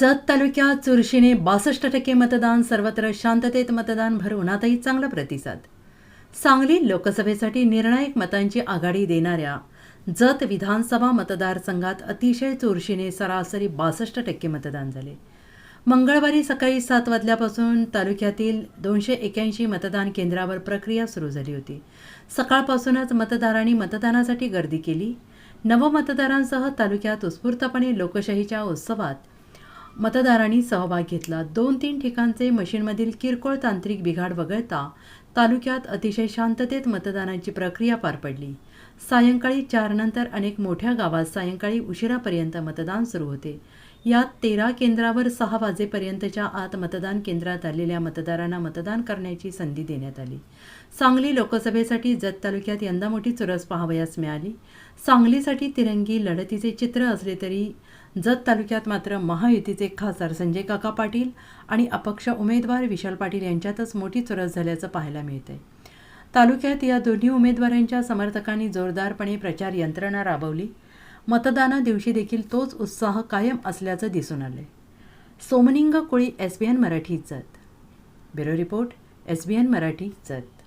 जत तालुक्यात चुरशीने बासष्ट टक्के मतदान सर्वत्र शांततेत मतदान भरवण्यातही चांगला प्रतिसाद. सांगली लोकसभेसाठी निर्णायक मतांची आघाडी देणाऱ्या जत विधानसभा मतदारसंघात अतिशय चुरशीने सरासरी बासष्ट टक्के मतदान झाले. मंगळवारी सकाळी सात वाजल्यापासून तालुक्यातील दोनशे एक्याऐंशी मतदान केंद्रावर प्रक्रिया सुरू झाली होती. सकाळपासूनच मतदारांनी मतदानासाठी गर्दी केली. नवमतदारांसह तालुक्यात उत्स्फूर्तपणे लोकशाहीच्या उत्सवात मतदारांनी सहभाग घेतला. दोन तीन ठिकाणचे मशीनमधील किरकोळ तांत्रिक बिघाड वगळता तालुक्यात अतिशय शांततेत मतदानाची प्रक्रिया पार पडली. सायंकाळी चारनंतर अनेक मोठ्या गावात सायंकाळी उशिरापर्यंत मतदान सुरू होते. यात तेरा केंद्रावर सहा वाजेपर्यंतच्या आत मतदान केंद्रात आलेल्या मतदारांना मतदान करण्याची संधी देण्यात आली. सांगली लोकसभेसाठी जत तालुक्यात यंदा मोठी चुरस पाहावयास मिळाली. सांगलीसाठी तिरंगी लढतीचे चित्र असले तरी जत तालुक्यात मात्र महायुतीचे खासदार संजय काका पाटील आणि अपक्ष उमेदवार विशाल पाटील यांच्यातच मोठी चुरस झाल्याचं पाहायला मिळते तालुक्यात या दोन्ही उमेदवारांच्या समर्थकांनी जोरदारपणे प्रचार यंत्रणा राबवली. मतदाना दिवशी देखील तोच उत्साह कायम असल्याचं दिसून आलंय. Somning Koli S B N Marathi Jat. Bureau report S B N Marathi Jat.